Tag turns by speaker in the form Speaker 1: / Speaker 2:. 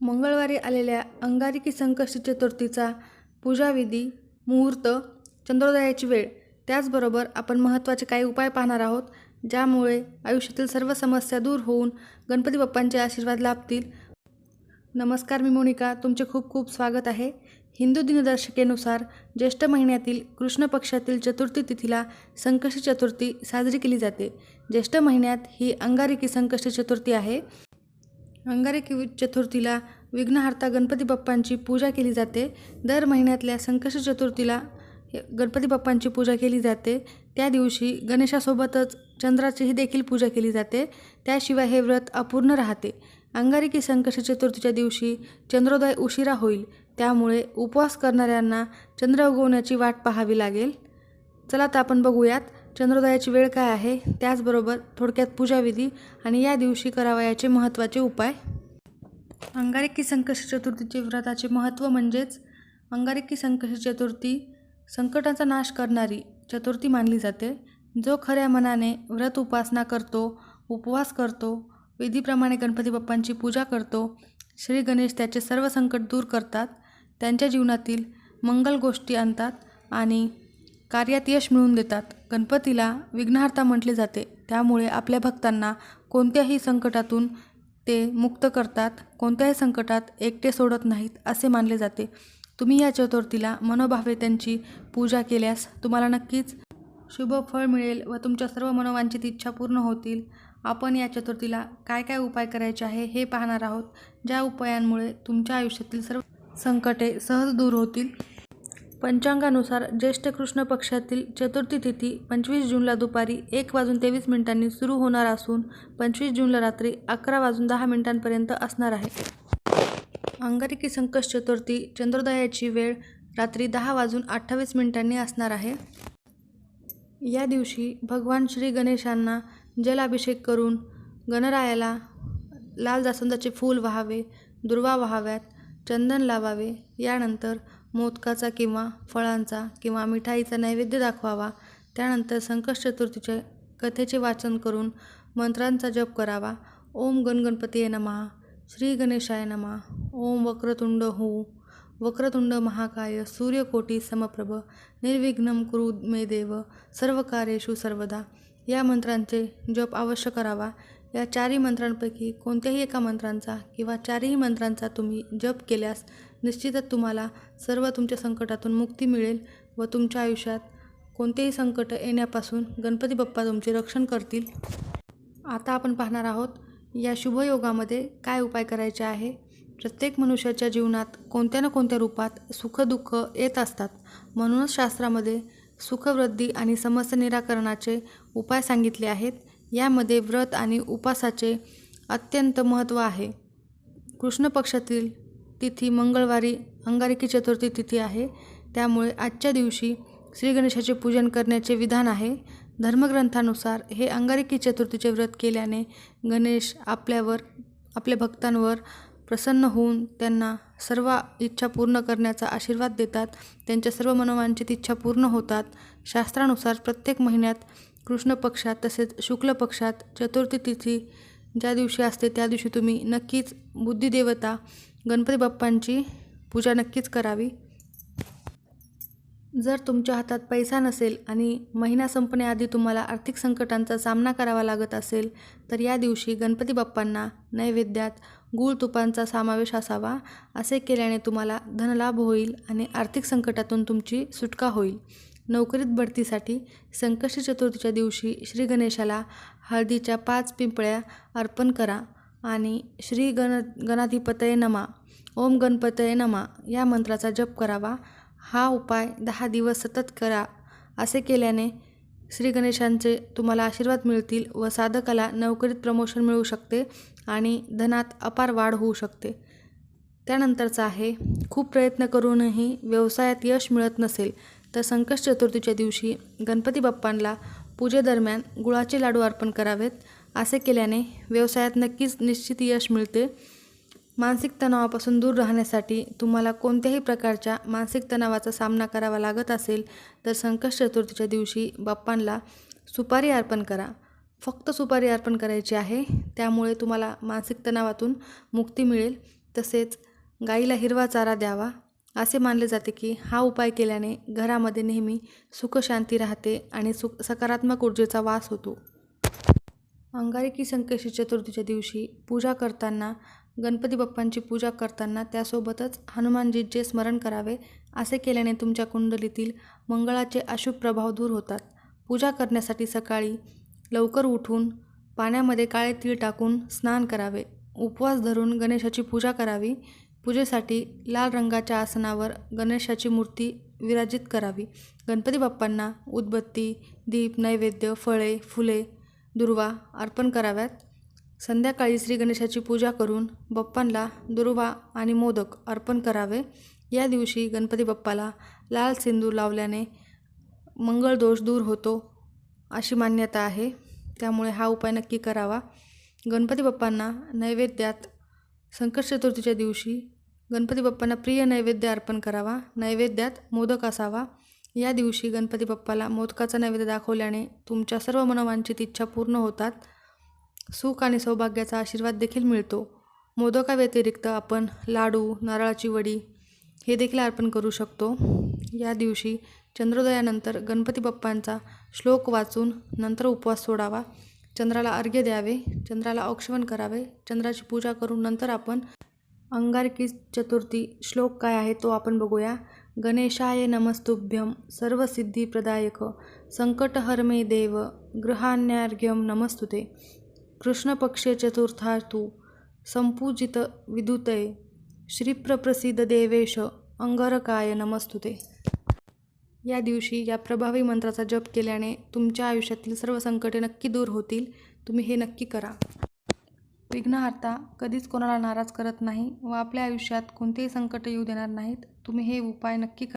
Speaker 1: मंगळवारी आलेल्या अंगारिकी संकष्टी चतुर्थीचा पूजाविधी मुहूर्त चंद्रोदयाची वेळ त्याचबरोबर आपण महत्त्वाचे काही उपाय पाहणार आहोत ज्यामुळे आयुष्यातील सर्व समस्या दूर होऊन गणपती बाप्पांचे आशीर्वाद लाभतील. नमस्कार मी मोनिका तुमचे खूप खूप स्वागत आहे. हिंदू दिनदर्शिकेनुसार ज्येष्ठ महिन्यातील कृष्ण पक्षातील चतुर्थी तिथीला संकष्टी चतुर्थी साजरी केली जाते. ज्येष्ठ महिन्यात ही अंगारिकी संकष्टी चतुर्थी आहे. अंगारकी चतुर्थीला विघ्नहर्ता गणपती बाप्पांची पूजा केली जाते. दर महिन्यातल्या संकष्टी चतुर्थीला गणपती बाप्पांची पूजा केली जाते. त्या दिवशी गणेशासोबतच चंद्राचीही देखील पूजा केली जाते. त्याशिवाय हे व्रत अपूर्ण राहते. अंगारकी संकष्टी चतुर्थीच्या दिवशी चंद्रोदय उशिरा होईल. त्यामुळे उपवास करणाऱ्यांना चंद्र उगवण्याची वाट पाहावी लागेल. चला तर आपण बघूयात चंद्रोदयाची वेळ काय आहे? त्याचबरोबर थोडक्यात पूजाविधी आणि या दिवशी करावयाचे महत्त्वाचे उपाय? अंगारकी संकष्टी चतुर्थीचे व्रताचे महत्त्व म्हणजेच अंगारकी संकष्टी चतुर्थी संकटाचा नाश करणारी चतुर्थी मानली जाते. जो खऱ्या मनाने व्रत उपासना करतो उपवास करतो विधीप्रमाणे गणपती बाप्पांची पूजा करतो श्री गणेश त्याचे सर्व संकट दूर करतात त्यांच्या जीवनातील मंगल गोष्टी आणतात आणि कार्यात यश मिळवून देतात. गणपतीला विघ्नहर्ता म्हटले जाते. त्यामुळे आपल्या भक्तांना कोणत्याही संकटातून ते मुक्त करतात कोणत्याही संकटात एकटे सोडत नाहीत असे मानले जाते. तुम्ही या चतुर्थीला मनोभावे त्यांची पूजा केल्यास तुम्हाला नक्कीच शुभ फळ मिळेल व तुमच्या सर्व मनोवांछित इच्छा पूर्ण होतील. आपण या चतुर्थीला काय काय उपाय करायचे आहे हे पाहणार आहोत. ज्या उपायांमुळे तुमच्या आयुष्यातील सर्व संकटे सहज दूर होतील. पंचांगानुसार ज्येष्ठ कृष्ण पक्षातील चतुर्थी तिथी पंचवीस जूनला दुपारी एक वाजून तेवीस मिनिटांनी सुरू होणार असून पंचवीस जूनला रात्री अकरा वाजून दहा मिनिटांपर्यंत असणार आहे. अंगारकी संकष्ट चतुर्थी चंद्रोदयाची वेळ रात्री दहा वाजून अठ्ठावीस मिनिटांनी असणार आहे. या दिवशी भगवान श्री गणेशांना जलाभिषेक करून गणरायाला लाल जास्वंदाचे फूल व्हावे दुर्वा व्हाव्यात चंदन लावावे यानंतर मोदकाचा किंवा फळांचा किंवा मिठाईचा नैवेद्य दाखवावा. त्यानंतर संकष्ट चतुर्थीचे कथेचे वाचन करून मंत्रांचा जप करावा. ओम गणगणपतीये नमः. श्री गणेशाय नमः. ओम वक्रतुंड हो. वक्रतुंड महाकाय. सूर्यकोटी समप्रभ. निर्विघ्नम कुरु मे देव. सर्व कार्येषु सर्वदा. या मंत्रांचे जप अवश्य करावा. या चारही मंत्रांपैकी कोणत्याही एका मंत्रांचा किंवा चारही मंत्रांचा तुम्ही जप केल्यास निश्चितच तुम्हाला सर्व तुमच्या संकटातून मुक्ती मिळेल व तुमच्या आयुष्यात कोणतेही संकट येण्यापासून गणपती बाप्पा तुमचे रक्षण करतील. आता आपण पाहणार आहोत या शुभयोगामध्ये काय उपाय करायचे आहे? प्रत्येक मनुष्याच्या जीवनात कोणत्या ना कोणत्या रूपात सुखदुःख येत असतात. म्हणूनच शास्त्रामध्ये सुखवृद्धी आणि समस्या निराकरणाचे उपाय सांगितले आहेत. यामध्ये व्रत आणि उपासाचे अत्यंत महत्त्व आहे. कृष्ण पक्षातील तिथी मंगळवारी अंगारकी चतुर्थी तिथी आहे. त्यामुळे आजच्या दिवशी श्री गणेशाचे पूजन करण्याचे विधान आहे. धर्मग्रंथानुसार हे अंगारकी चतुर्थीचे व्रत केल्याने गणेश आपल्यावर आपल्या भक्तांवर प्रसन्न होऊन त्यांना सर्व इच्छा पूर्ण करण्याचा आशीर्वाद देतात. त्यांच्या सर्व मनोवांचित इच्छा पूर्ण होतात. शास्त्रानुसार प्रत्येक महिन्यात कृष्ण पक्षात तसेच शुक्ल पक्षात चतुर्थी तिथी ज्या दिवशी असते त्या दिवशी तुम्ही नक्कीच बुद्धिदेवता गणपती बाप्पांची पूजा नक्कीच करावी. जर तुमच्या हातात पैसा नसेल आणि महिना संपण्याआधी तुम्हाला आर्थिक संकटांचा सामना करावा लागत असेल तर या दिवशी गणपती बाप्पांना नैवेद्यात गूळ तुपांचा समावेश असावा. असे केल्याने तुम्हाला धनलाभ होईल आणि आर्थिक संकटातून तुमची सुटका होईल. नोकरीत बढतीसाठी संकष्टी चतुर्थीच्या दिवशी श्री गणेशाला हळदीच्या पाच पिंपळ्या अर्पण करा आणि श्री गण गणाधिपतये नमा ओम गणपतये नमा या मंत्राचा जप करावा. हा उपाय दहा दिवस सतत करा. असे केल्याने श्री गणेशांचे तुम्हाला आशीर्वाद मिळतील व साधकाला नोकरीत प्रमोशन मिळू शकते आणि धनात अपार वाढ होऊ शकते. त्यानंतरचा आहे खूप प्रयत्न करूनही व्यवसायात यश मिळत नसेल तर संकष्ट चतुर्थीच्या दिवशी गणपती बाप्पांना पूजेदरम्यान गुळाचे लाडू अर्पण करावेत असे केल्याने व्यवसायात नक्कीच निश्चित यश मिळते. मानसिक तणावापासून दूर राहण्यासाठी तुम्हाला कोणत्याही प्रकारच्या मानसिक तणावाचा सामना करावा लागत असेल तर संकष्ट चतुर्थीच्या दिवशी बाप्पांना सुपारी अर्पण करा. फक्त सुपारी अर्पण करायची आहे त्यामुळे तुम्हाला मानसिक तणावातून मुक्ती मिळेल. तसेच गाईला हिरवा चारा द्यावा. असे मानले जाते की हा उपाय केल्याने घरामध्ये नेहमी सुखशांती राहते आणि सुख सकारात्मक ऊर्जेचा वास होतो. अंगारकी संकष्टी चतुर्थीच्या दिवशी पूजा करताना गणपती बाप्पांची पूजा करताना त्यासोबतच हनुमानजीचे स्मरण करावे असे केल्याने तुमच्या कुंडलीतील मंगळाचे अशुभ प्रभाव दूर होतात. पूजा करण्यासाठी सकाळी लवकर उठून पाण्यामध्ये काळे तीळ टाकून स्नान करावे. उपवास धरून गणेशाची पूजा करावी. पूजेसाठी लाल रंगाच्या आसनावर गणेशाची मूर्ती विराजित करावी. गणपती बाप्पांना उदबत्ती दीप नैवेद्य फळे फुले दुर्वा अर्पण कराव्यात. संध्याकाळी श्री गणेशाची पूजा करून बाप्पांना दुर्वा आणि मोदक अर्पण करावे. या दिवशी गणपती बाप्पाला लाल सिंदूर लावल्याने मंगळदोष दूर होतो अशी मान्यता आहे. त्यामुळे हा उपाय नक्की करावा. गणपती बाप्पांना नैवेद्यात संकट चतुर्थीच्या दिवशी गणपती बाप्पांना प्रिय नैवेद्य अर्पण करावा. नैवेद्यात मोदक असावा. या दिवशी गणपती बाप्पाला मोदकाचा नैवेद्य दाखवल्याने तुमच्या सर्व मनोवांचित इच्छा पूर्ण होतात. सुख आणि सौभाग्याचा आशीर्वाद देखील मिळतो. मोदकाव्यतिरिक्त आपण लाडू नारळाची वडी हे देखील अर्पण करू शकतो. या दिवशी चंद्रोदयानंतर गणपती बाप्पांचा श्लोक वाचून नंतर उपवास सोडावा. चंद्राला अर्घ्य द्यावे. चंद्राला औक्षवण करावे. चंद्राची पूजा करून नंतर आपण अंगारकी चतुर्थी श्लोक काय आहे तो आपण बघूया. गणेशाय नमस्तुभ्यम सर्वसिद्धिप्रदायक संकटहर्मे देव गृहान्यार्घ्यम नमस्तुते. कृष्णपक्षे चतुर्थातु संपूजित विदुतये श्रीप्रप्रसिद्ध देवेश अंगारकाय नमस्तुते. या दिवशी या प्रभावी मंत्राचा जप केल्याने तुमच्या आयुष्यातील सर्व संकटे नक्की दूर होतील. तुम्ही हे नक्की करा. विघ्नहर्ता कधीच कोणाला नाराज करत नाही व आपल्या आयुष्यात कोणतेही संकट येऊ देणार नाहीत. तुम्ही हे उपाय नक्की करा.